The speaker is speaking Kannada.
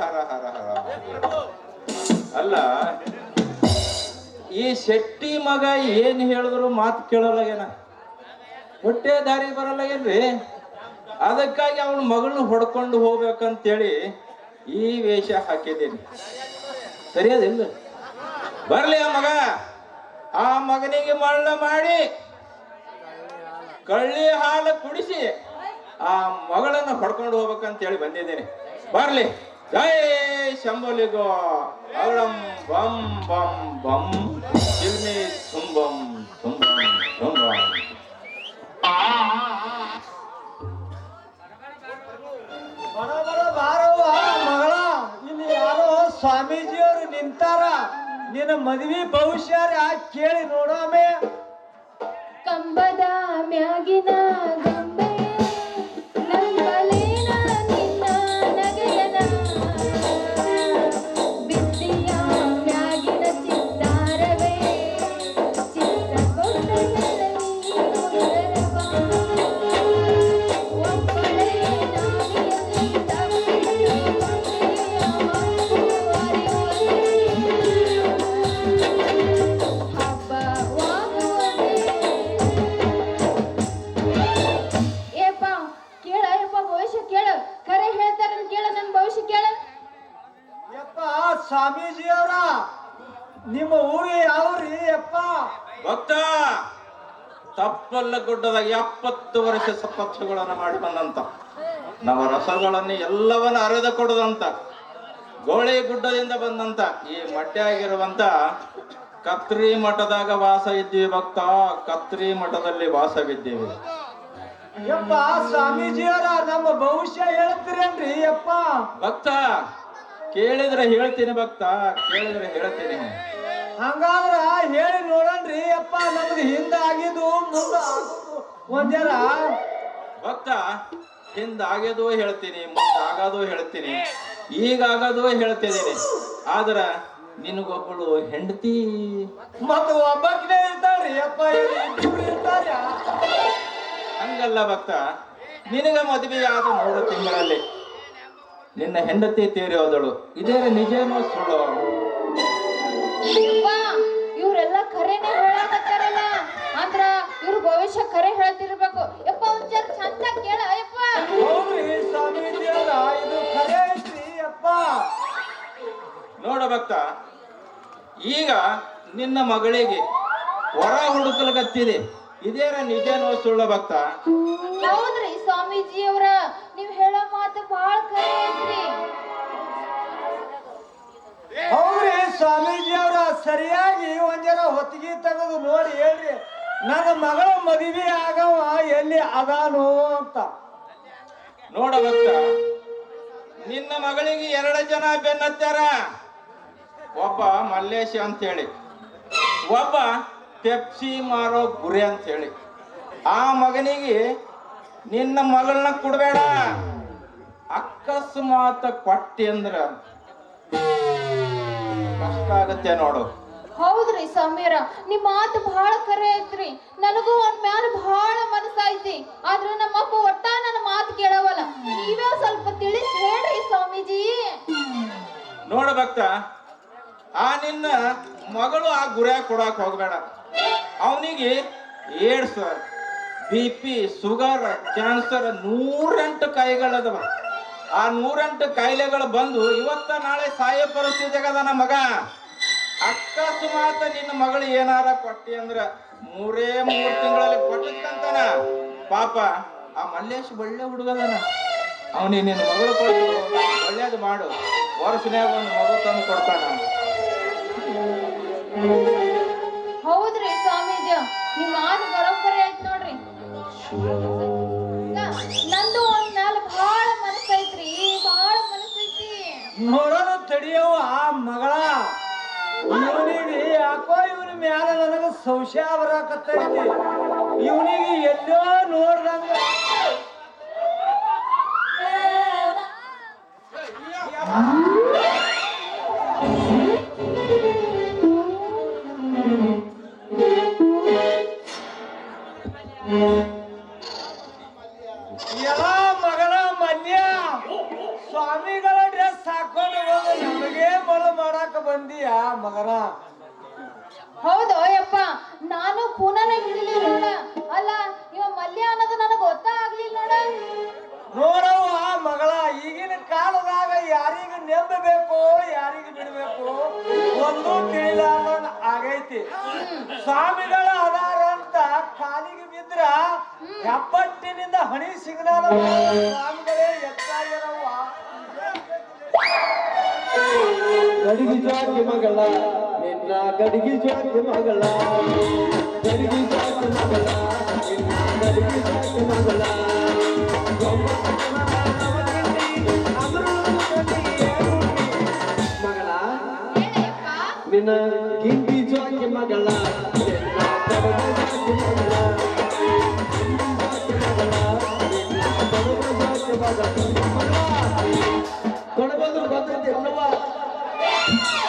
ಹರ ಹರ ಹರ ಅಲ್ಲ, ಈ ಶೆಟ್ಟಿ ಮಗ ಏನ್ ಹೇಳಿದ್ರು ಮಾತು ಕೇಳಲಾಗೇನ ಹೊಟ್ಟೆ ದಾರಿ ಬರಲಾಗೇನ್ರಿ? ಅದಕ್ಕಾಗಿ ಅವನ ಮಗಳನ್ನ ಹೊಡ್ಕೊಂಡು ಹೋಗ್ಬೇಕಂತೇಳಿ ಈ ವೇಷ ಹಾಕಿದ್ದೀನಿ. ಸರಿಯದಿಲ್ಲ ಬರ್ಲಿ ಆ ಮಗ. ಆ ಮಗನಿಗೆ ಮಳ್ಳ ಮಾಡಿ ಕಳ್ಳಿ ಹಾಲು ಕುಡಿಸಿ ಆ ಮಗಳನ್ನ ಹೊಡ್ಕೊಂಡು ಹೋಗ್ಬೇಕಂತೇಳಿ ಬಂದಿದ್ದೇನೆ. ಬರ್ಲಿ. ಜೈ ಶಂಬುಲಿಗೋ ಅವಳಂ ಬಂ ಬಂ ಬಂ ಚಿಲ್ಮಿ ತುಂಬಂ ತುಂಬಂ ತುಂಬಂ ಬರೋಬರ ಬಾರವ್ವ ಮಗಳ. ಇಲ್ಲಿ ಯಾರೋ ಸ್ವಾಮೀಜಿಯವರು ನಿಂತಾರ. ನಿನ್ನ ಮದ್ವಿ ಭವಿಷ್ಯ ಕೇಳಿ ನೋಡೋಮೆ ಕಂಬದ ಮ್ಯಾಗಿನ ಗೊಂಬೆ. ಭಕ್ತ ತಪ್ಪಲ್ಲ ಗುಡ್ಡದ ಎಪ್ಪತ್ತು ವರ್ಷ ಸಪಕ್ಷಗಳನ್ನು ಮಾಡಿ ಬಂದಂತ. ನವ ರಸಗಳನ್ನು ಎಲ್ಲವನ್ನ ಅರೆದ ಕೊಡದಂತ ಗೋಳಿ ಗುಡ್ಡದಿಂದ ಬಂದಂತ ಈ ಮಡ್ಯ ಆಗಿರುವಂತ ಕತ್ರಿ ಮಠದಾಗ ವಾಸ ಇದ್ದೀವಿ ಭಕ್ತ. ಕತ್ರಿ ಮಠದಲ್ಲಿ ವಾಸವಿದ್ದೀವಿ ಯಪ್ಪ ಸ್ವಾಮೀಜಿಯವರ ನಮ್ಮ ಭವಿಷ್ಯ ಹೇಳ್ತೀರೇನ್ರಿ? ಯಪ್ಪ. ಭಕ್ತ ಕೇಳಿದ್ರೆ ಹೇಳ್ತೀನಿ ಭಕ್ತ ಕೇಳಿದ್ರೆ ಹೇಳ್ತೀನಿ. ಹಂಗಾದ್ರ ಹೇಳಿ ನೋಡನ್ರಿ ಅಪ್ಪ ನಮ್ದು ಹಿಂದ ಆಗಿದ್ದು ಮುಂದ ಆಗೋದು. ಒಂದ್ಯಾರ? ಭಕ್ತ ಹಿಂದಾಗದು ಹೇಳ್ತೀನಿ ಮುಂದಾಗದು ಹೇಳ್ತೀನಿ ಈಗಾಗದು ಹೇಳ್ತಿದ್ದೀನಿ. ಆದ್ರ ನಿನಗೊಬ್ಬಳು ಹೆಂಡತಿ? ಮತ್ತು ಒಬ್ಬಕಿನೇ ಇರ್ತಾಳ್ರಿ ಅಪ್ಪ ಇಲ್ಲಿ ಇಬ್ರು ಇರ್ತಾರ್ಯ? ಹಂಗಲ್ಲ ಭಕ್ತ ನಿನಗ ಮದುವೆಯಾದ ಮೂರು ತಿಂಗಳಲ್ಲಿ ನಿನ್ನ ಹೆಂಡತಿ ತೀರಿ ಹೋದಳು ಇದೇ ನಿಜನೋ ಸುಳ್ಳು? ಇವ್ರೆಲ್ಲ ಕರೆನೇ ಹೇಳಕತ್ತಾರಲ್ಲ? ಅಂದ್ರ ಇವ್ರ ಭವಿಷ್ಯ ಕರೆ ಹೇಳ್ತಿರ್ಬೇಕು. ಯಪ್ಪ ಒಂದ್ ಜರ ಚಂದ ಕೇಳ ಯಪ್ಪ. ಹೌದ್ರಿ ಸ್ವಾಮೀಜಿಯವರ ಇದು ಕರೆ ಯಪ್ಪ. ನೋಡ ಭಕ್ತ ಈಗ ನಿನ್ನ ಮಗಳಿಗೆ ಹೊರ ಹುಡುಕಲಗತ್ತಿದೆ ಇದೇರ ನಿಜನೋ ಸುಳ್ಳು ಭಕ್ತ? ಹೌದ್ರಿ ಸ್ವಾಮೀಜಿಯವರ ನೀವ್ ಹೇಳೋ ಮಾತು ಬಹಳ ಕರೆ ಐತ್ರಿ. ಹೌದ್ರಿ ಸ್ವಾಮೀಜಿಯವರ ಸರಿಯಾಗಿ ಒಂದಿನ ಹೊತ್ತಿಗೆ ತೆಗೆದು ನೋಡಿ ಹೇಳ್ರಿ, ನನ್ನ ಮಗಳ ಮದುವೆ ಆಗವ, ಎಲ್ಲಿ ಅದಾನೋ ಅಂತ. ನೋಡ ನಿನ್ನ ಮಗಳಿಗೆ ಎರಡು ಜನ ಬೆನ್ನತ್ತಾರ ಒಬ್ಬ ಮಲ್ಲೇಶ ಅಂತ ಹೇಳಿ ಒಬ್ಬ ಪೆಪ್ಸಿ ಮಾರೋ ಗುರಿ ಅಂತ ಹೇಳಿ ಆ ಮಗನಿಗೆ ನಿನ್ನ ಮಗಳನ್ನ ಕೊಡಬೇಡ. ಅಕಸ್ಮಾತ್ ಕೊಟ್ಟಿ ಅಂದ್ರ ಕಷ್ಟ ಆಗತ್ತೆ ನೋಡು. ಹೌದ್ರಿ ಸಮೀರ ನಿಮ್ ಮಾತು ಬಹಳ ಖರೆ ಐತ್ರಿ. ನನಗೂ ಅವ್ನ ಮ್ಯಾಲ ಬಹಳ ಮನಸ್ಸೈತಿ ಆದ್ರ ನಮ್ಮಪ್ಪ ಒಟ್ಟ ನನ್ನ ಮಾತು ಕೇಳವಲ್ಲ. ನೀವೇ ಸ್ವಲ್ಪ ತಿಳಿಸಿ ಹೇಳ್ರಿ ಸ್ವಾಮೀಜಿ. ನೋಡ ಭಕ್ತ ಆ ನಿನ್ನ ಮಗಳು ಆ ಗುರಿಯಾಗ ಕೊಡಕ್ ಹೋಗ್ಬೇಡ. ಅವನಿಗೆ AIDS B P sugar cancer ನೂರೆಂಟು ಕಾಯಿಗಳದವ. ಆ ನೂರೆಂಟು ಕಾಯಿಲೆಗಳು ಬಂದು ಇವತ್ತ ನಾಳೆ ಸಾಯ ಪರಿಸ್ಥಿತಿ ನನ್ನ ಮಗ ಅಕಸ್ಮಾತ್ ನಿನ್ನ ಮಗಳು ಏನಾರ ಕೊಟ್ಟಿ ಅಂದ್ರ ಮೂರೇ ಮೂರು ತಿಂಗಳಲ್ಲಿ ಕೊಟ್ಟಂತನ. ಪಾಪ ಆ ಮಲ್ಲೇಶ್ ಒಳ್ಳೆ ಹುಡುಗದನ. ಅವನಿಗೆ ನಿನ್ನ ಮಗಳು ಕೊಟ್ಟು ಒಳ್ಳೇದು ಮಾಡು. ವರ್ಷನ್ಯಾಗ ಒಂದು ಮಗು ತಂದು ಕೊಡ್ತಾನ. ಹೌದ್ರಿ ಸ್ವಾಮೀಜಿ ನಿಮ್ಮ ಮಾತು ಬರೋಬ್ಬರಿ ಆಯ್ತು ನೋಡ್ರಿ ನ- ನಂದು ಅವ್ನ ಮ್ಯಾಲ ಬಹಳ ಮನಸ್ಸೈತ್ರಿ ಬಹಳ ಮನಸ್ಸೈತಿ ಆ ಮಗಳ. ಇವನಿಗೆ ಯಾಕೋ ಇವನ ಮ್ಯಾಲ ನನಗ ಸಂಶಯ ಬರಾಕತ್ತೈತಿ. ಇವನಿಗೆ ಎಲ್ಲೋ ನೋಡ್ದಂಗ. ಹಿಡಿದಿರ ಮಗನ? ಹೌದು ಯಪ್ಪ ನಾನು ಕೂನನ ಹಿಡಿಲಿಲ್ಲ ನೋಡ. ಅಲ್ಲ ಇವ ಮಲ್ಯ ಅನ್ನೋದು ನನಗೆ ಗೊತ್ತಾಗ್ಲಿಲ್ಲ ನೋಡ. ನೋಡವ್ವ ಮಗಳ ಈಗಿನ ಕಾಲದಾಗ ಯಾರಿಗ ನೆಂಬಬೇಕು ಯಾರಿಗ ಬಿಡಬೇಕು? ಒಂದು ತಿಳಿಲಾರ್ದ ಆಗೈತಿ. ಸ್ವಾಮಿಗಳ ಅದಾರ ಅಂತ ಕಾಲಿಗೆ ಬಿದ್ರ ಹೆಪ್ಪಟ್ಟಿನಿಂದ ಹಣಿ ಸಿಗ್ನಾಲ ಸ್ವಾಮಿ ಗಡಿಗೆ ಜಾತಿ ಮಗಳ ನಿನ್ನ ಗಡಿಗೆ ಜಾತಿ ಮಗಳ. ಗಡಿಗೆ ಜಾತಿ ಮಗಳ ನಿನ್ನ ಗಡಿಗೆ ಜಾತಿ ಮಗಳ. ಮಗಳ ನಿನ್ನ ಗಿಂಡಿ ಜಾತಿ ಮಗಳ.